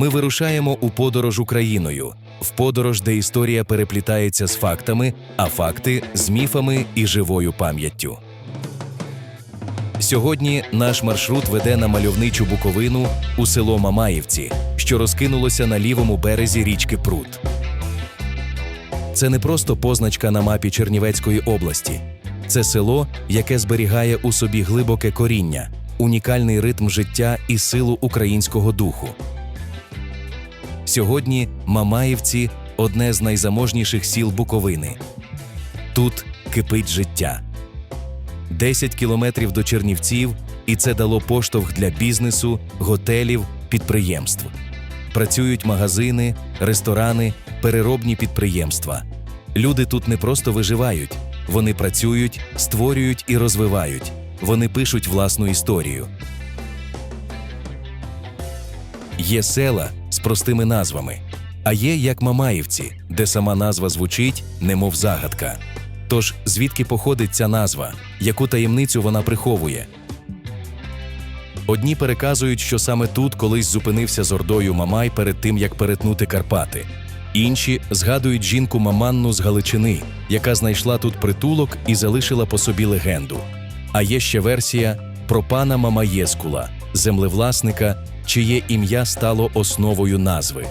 Ми вирушаємо у подорож Україною, в подорож, де історія переплітається з фактами, а факти з міфами і живою пам'яттю. Сьогодні наш маршрут веде на мальовничу Буковину у село Мамаївці, що розкинулося на лівому березі річки Прут. Це не просто позначка на мапі Чернівецької області. Це село, яке зберігає у собі глибоке коріння, унікальний ритм життя і силу українського духу. Сьогодні Мамаївці одне з найзаможніших сіл Буковини. Тут кипить життя. 10 кілометрів до Чернівців, і це дало поштовх для бізнесу, готелів, підприємств. Працюють магазини, ресторани, переробні підприємства. Люди тут не просто виживають, вони працюють, створюють і розвивають. Вони пишуть власну історію. Є села з простими назвами, а є як Мамаївці, де сама назва звучить, немов загадка. Тож звідки походить ця назва, яку таємницю вона приховує? Одні переказують, що саме тут колись зупинився з ордою Мамай перед тим, як перетнути Карпати. Інші згадують жінку Маманну з Галичини, яка знайшла тут притулок і залишила по собі легенду. А є ще версія про пана Мамаєскула, землевласника, чиє ім'я стало основою назви.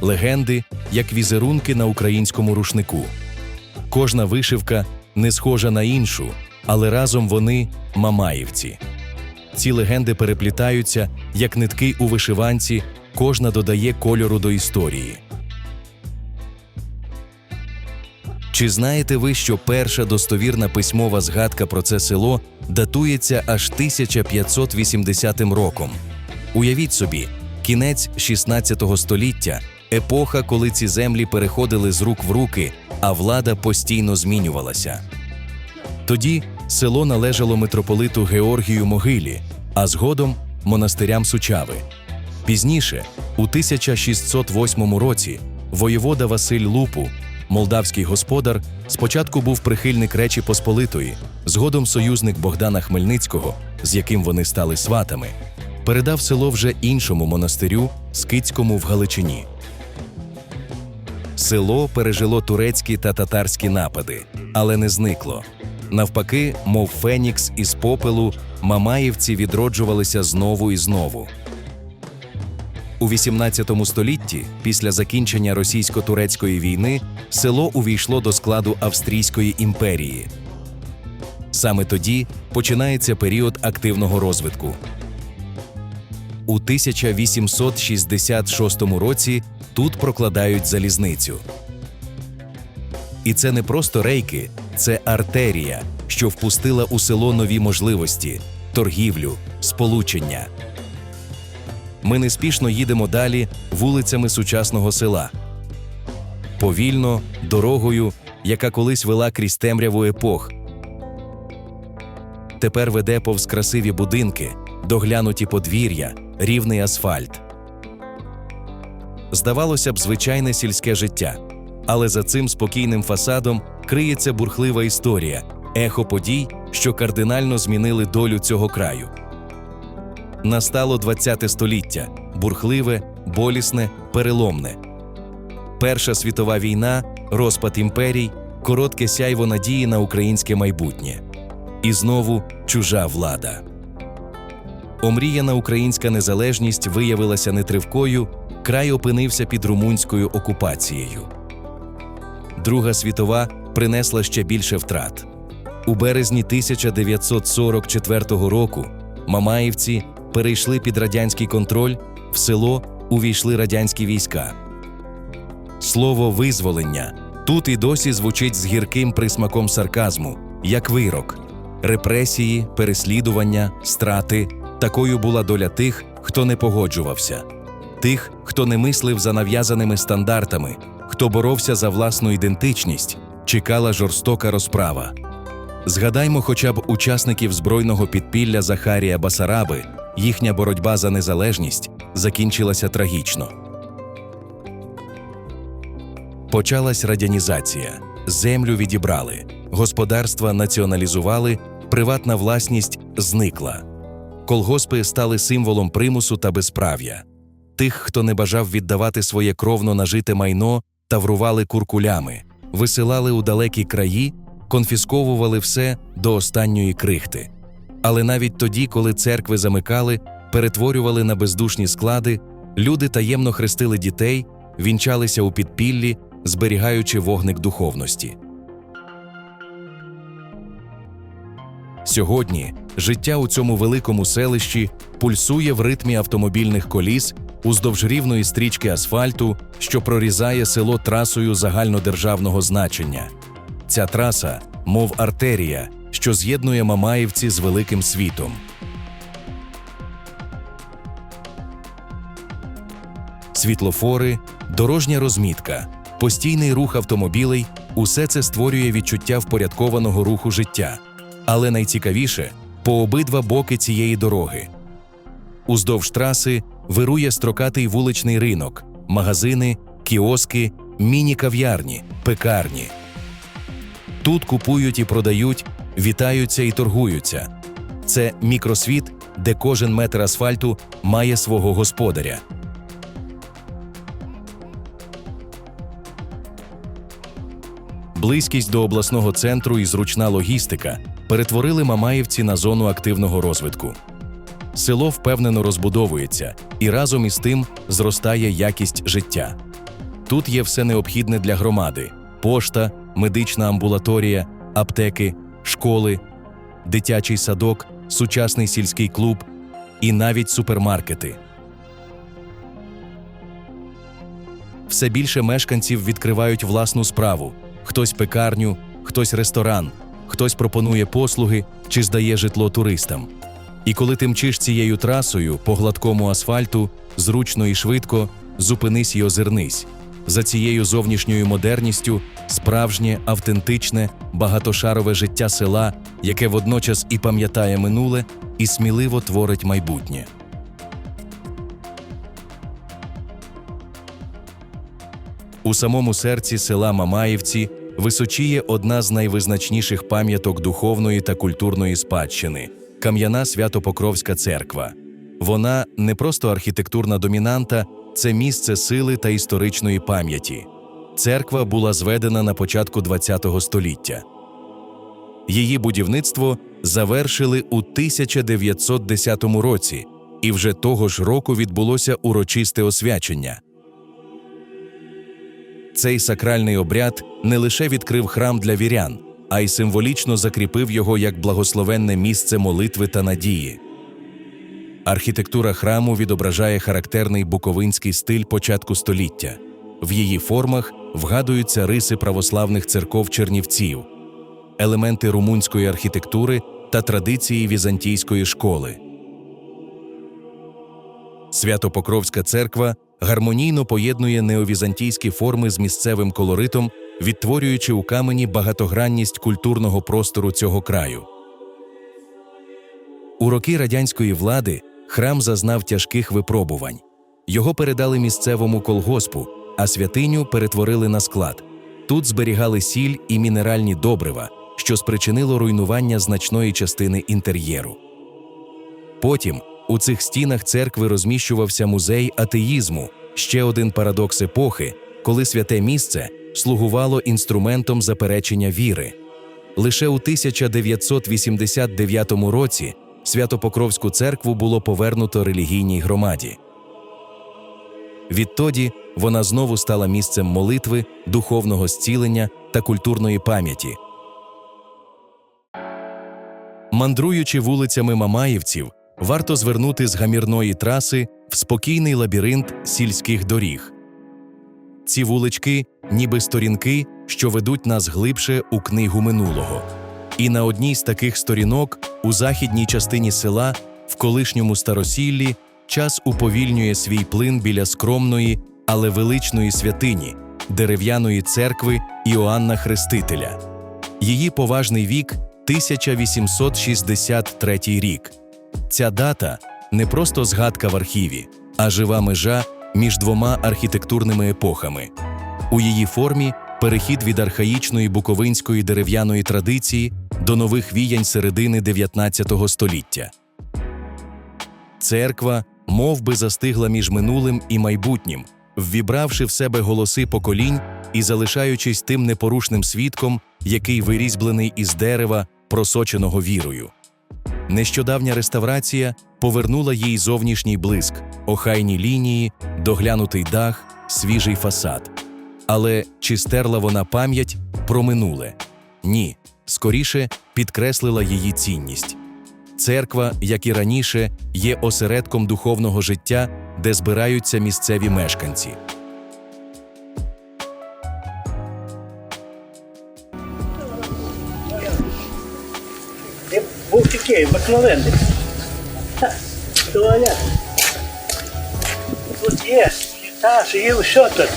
Легенди як візерунки на українському рушнику. Кожна вишивка не схожа на іншу, але разом вони мамаївці. Ці легенди переплітаються, як нитки у вишиванці, кожна додає кольору до історії. Чи знаєте ви, що перша достовірна письмова згадка про це село датується аж 1580 роком? Уявіть собі, кінець 16 століття, епоха, коли ці землі переходили з рук в руки, а влада постійно змінювалася. Тоді село належало митрополиту Георгію Могилі, а згодом монастирям Сучави. Пізніше, у 1608 році, воєвода Василь Лупу, молдавський господар, спочатку був прихильник Речі Посполитої, згодом союзник Богдана Хмельницького, з яким вони стали сватами, передав село вже іншому монастирю Скицькому в Галичині. Село пережило турецькі та татарські напади, але не зникло. Навпаки, мов Фенікс із попелу, мамаївці відроджувалися знову і знову. У 18 столітті, після закінчення російсько-турецької війни, село увійшло до складу Австрійської імперії. Саме тоді починається період активного розвитку. У 1866 році тут прокладають залізницю. І це не просто рейки, це артерія, що впустила у село нові можливості, торгівлю, сполучення. Ми неспішно їдемо далі вулицями сучасного села. Повільно, дорогою, яка колись вела крізь темряву епох. Тепер веде повз красиві будинки, доглянуті подвір'я, рівний асфальт. Здавалося б, звичайне сільське життя. Але за цим спокійним фасадом криється бурхлива історія, ехо подій, що кардинально змінили долю цього краю. Настало ХХ століття бурхливе, болісне, переломне. Перша світова війна, розпад імперій, коротке сяйво надії на українське майбутнє. І знову чужа влада. Омріяна українська незалежність виявилася нетривкою, край опинився під румунською окупацією. Друга світова принесла ще більше втрат. У березні 1944 року Мамаївці перейшли під радянський контроль, в село увійшли радянські війська. Слово визволення тут і досі звучить з гірким присмаком сарказму, як вирок. Репресії, переслідування, страти такою була доля тих, хто не погоджувався, тих, хто не мислив за нав'язаними стандартами, хто боровся за власну ідентичність, чекала жорстока розправа. Згадаймо хоча б учасників збройного підпілля Захарія Басараби, їхня боротьба за незалежність закінчилася трагічно. Почалась радянізація, землю відібрали, господарства націоналізували, приватна власність зникла. Колгоспи стали символом примусу та безправ'я. тих, хто не бажав віддавати своє кровно нажите майно, таврували куркулями, висилали у далекі краї, конфісковували все до останньої крихти. Але навіть тоді, коли церкви замикали, перетворювали на бездушні склади, люди таємно хрестили дітей, вінчалися у підпіллі, зберігаючи вогник духовності. Сьогодні життя у цьому великому селищі пульсує в ритмі автомобільних коліс уздовж рівної стрічки асфальту, що прорізає село трасою загальнодержавного значення. Ця траса, мов артерія, що з'єднує Мамаївці з великим світом. Світлофори, дорожня розмітка, постійний рух автомобілей усе це створює відчуття впорядкованого руху життя. Але найцікавіше по обидва боки цієї дороги. Уздовж траси вирує строкатий вуличний ринок, магазини, кіоски, міні-кав'ярні, пекарні. Тут купують і продають, вітаються і торгуються. Це мікросвіт, де кожен метр асфальту має свого господаря. Близькість до обласного центру і зручна логістика перетворили Мамаївці на зону активного розвитку. Село впевнено розбудовується і разом із тим зростає якість життя. Тут є все необхідне для громади: пошта, медична амбулаторія, аптеки, школи, дитячий садок, сучасний сільський клуб і навіть супермаркети. Все більше мешканців відкривають власну справу: хтось пекарню, хтось ресторан, хтось пропонує послуги чи здає житло туристам. І коли ти мчиш цією трасою по гладкому асфальту, зручно і швидко, зупинись і озирнись. За цією зовнішньою модерністю справжнє, автентичне, багатошарове життя села, яке водночас і пам'ятає минуле, і сміливо творить майбутнє. У самому серці села Мамаївці височіє одна з найвизначніших пам'яток духовної та культурної спадщини кам'яна Свято-Покровська церква. Вона не просто архітектурна домінанта, це місце сили та історичної пам'яті. Церква була зведена на початку ХХ століття. Її будівництво завершили у 1910 році, і вже того ж року відбулося урочисте освячення. Цей сакральний обряд не лише відкрив храм для вірян, а й символічно закріпив його як благословенне місце молитви та надії. Архітектура храму відображає характерний буковинський стиль початку століття. В її формах вгадуються риси православних церков чернівців, елементи румунської архітектури та традиції візантійської школи. Свято-Покровська церква гармонійно поєднує неовізантійські форми з місцевим колоритом, відтворюючи у камені багатогранність культурного простору цього краю. У роки радянської влади храм зазнав тяжких випробувань. Його передали місцевому колгоспу, а святиню перетворили на склад. Тут зберігали сіль і мінеральні добрива, що спричинило руйнування значної частини інтер'єру. Потім у цих стінах церкви розміщувався музей атеїзму, ще один парадокс епохи, коли святе місце слугувало інструментом заперечення віри. Лише у 1989 році Свято-Покровську церкву було повернуто релігійній громаді. Відтоді вона знову стала місцем молитви, духовного зцілення та культурної пам'яті. Мандруючи вулицями Мамаївців, варто звернути з гамірної траси в спокійний лабіринт сільських доріг. Ці вулички, ніби сторінки, що ведуть нас глибше у книгу минулого. І на одній з таких сторінок, у західній частині села, в колишньому старосіллі, час уповільнює свій плин біля скромної, але величної святині, дерев'яної церкви Іоанна Хрестителя. Її поважний вік 1863 рік. Ця дата не просто згадка в архіві, а жива межа між двома архітектурними епохами. У її формі перехід від архаїчної буковинської дерев'яної традиції до нових віянь середини 19 століття. Церква мов би застигла між минулим і майбутнім, ввібравши в себе голоси поколінь і залишаючись тим непорушним свідком, який вирізьблений із дерева, просоченого вірою. Нещодавня реставрація повернула їй зовнішній блиск, охайні лінії, доглянутий дах, свіжий фасад. Але чи стерла вона пам'ять про минуле? Ні, скоріше підкреслила її цінність. Церква, як і раніше, є осередком духовного життя, де збираються місцеві мешканці. Я був такий обикновенний. Тут є літаж, є все тут.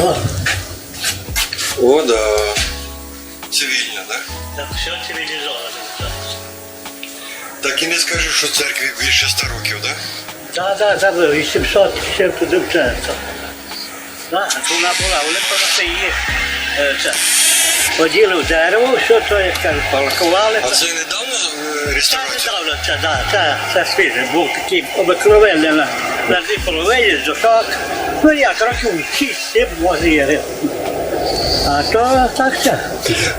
О, О, да. Цивільно, да? так все цивілізовано. Так і не скажеш, що церкві більше 100 років, да? Так, так, так, 800 ще туди в центр. Так, вона була, вони просто її е, це, поділи в дерево, все то, як кажуть, полакували. А це недавно е, реставрація? недавно, це, да, це, це свіже. Був такий обикновенний на, на дві половині, з дошок. Ну як, років 6-7 може є. А то так це.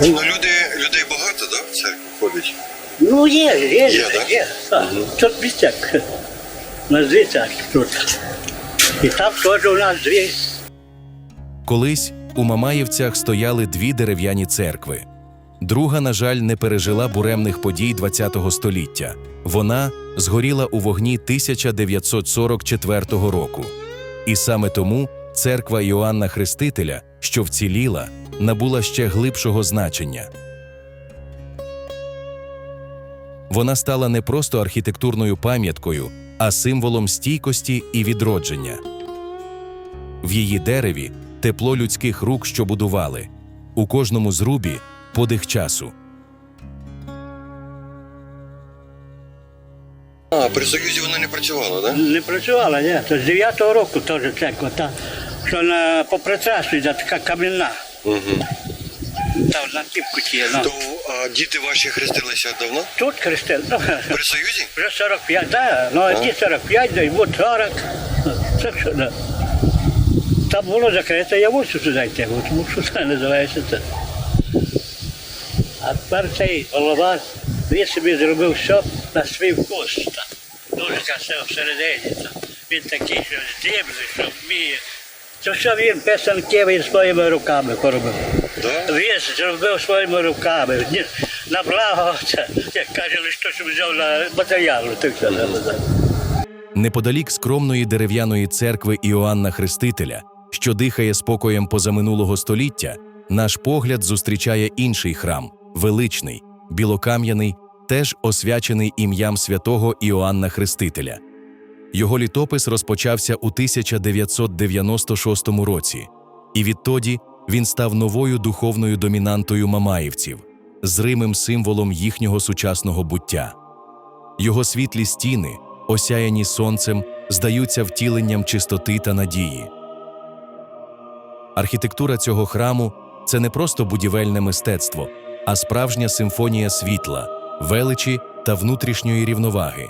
Ну, люди, людей багато, да, в церкву ходить? Ну є, є, Є, є. да? є. Так. Тут місцяк. У нас дві церкви тут. І там теж у нас дві. Колись у Мамаєвцях стояли дві дерев'яні церкви. Друга, на жаль, не пережила буремних подій ХХ століття. Вона згоріла у вогні 1944 року. І саме тому церква Іоанна Хрестителя, що вціліла, набула ще глибшого значення. Вона стала не просто архітектурною пам'яткою, а символом стійкості і відродження. В її дереві тепло людських рук, що будували, у кожному зрубі подих часу. А, при Союзі вона не працювала, да? Не працювала, ні. То з 9-го року теж церква. Та, що на попри трасу йде така кам'яна. Угу. Там на кіпку ті. Ну. То а діти ваші хрестилися давно? Тут хрестили. Ну, При Союзі? вже 45, да. Ну, а ті 45, да, от 40. Так що, да. Там було закрите, я мусив сюди йти, бо тому що це називається це. А тепер цей голова, він собі зробив все на свій вкус. Та. Дуже красиво всередині. Та. Він такий, що здібний, що вміє. Це все він писанки він своїми руками поробив. Да? Він зробив своїми руками. Ні, На благо, це, як каже, що що взяв на матеріалу, так треба. Неподалік скромної дерев'яної церкви Іоанна Хрестителя, що дихає спокоєм позаминулого століття, наш погляд зустрічає інший храм величний, білокам'яний, теж освячений ім'ям святого Іоанна Хрестителя. Його літопис розпочався у 1996 році, і відтоді він став новою духовною домінантою мамаївців, зримим символом їхнього сучасного буття. Його світлі стіни, осяяні сонцем, здаються втіленням чистоти та надії. Архітектура цього храму це не просто будівельне мистецтво, а справжня симфонія світла, величі та внутрішньої рівноваги.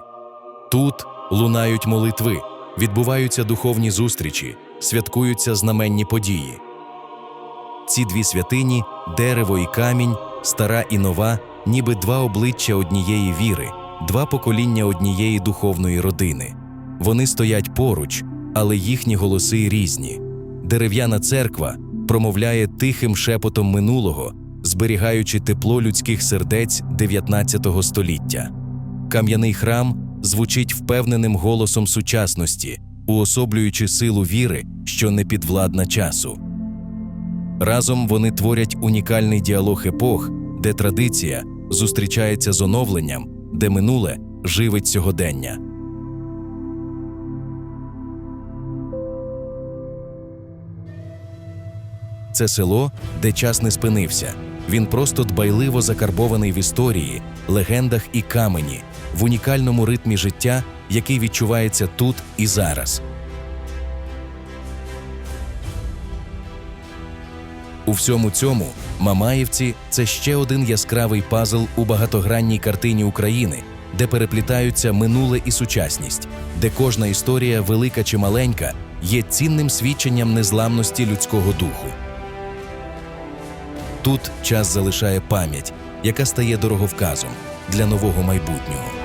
Тут лунають молитви, відбуваються духовні зустрічі, святкуються знаменні події. Ці дві святині дерево і камінь, стара і нова, ніби два обличчя однієї віри, два покоління однієї духовної родини. Вони стоять поруч, але їхні голоси різні. Дерев'яна церква промовляє тихим шепотом минулого, зберігаючи тепло людських сердець 19 століття. Кам'яний храм звучить впевненим голосом сучасності, уособлюючи силу віри, що не підвладна часу. Разом вони творять унікальний діалог епох, де традиція зустрічається з оновленням, де минуле живить сьогодення. Це село, де час не спинився. Він просто дбайливо закарбований в історії, легендах і камені, в унікальному ритмі життя, який відчувається тут і зараз. У всьому цьому Мамаївці це ще один яскравий пазл у багатогранній картині України, де переплітаються минуле і сучасність, де кожна історія, велика чи маленька, є цінним свідченням незламності людського духу. Тут час залишає пам'ять, яка стає дороговказом для нового майбутнього.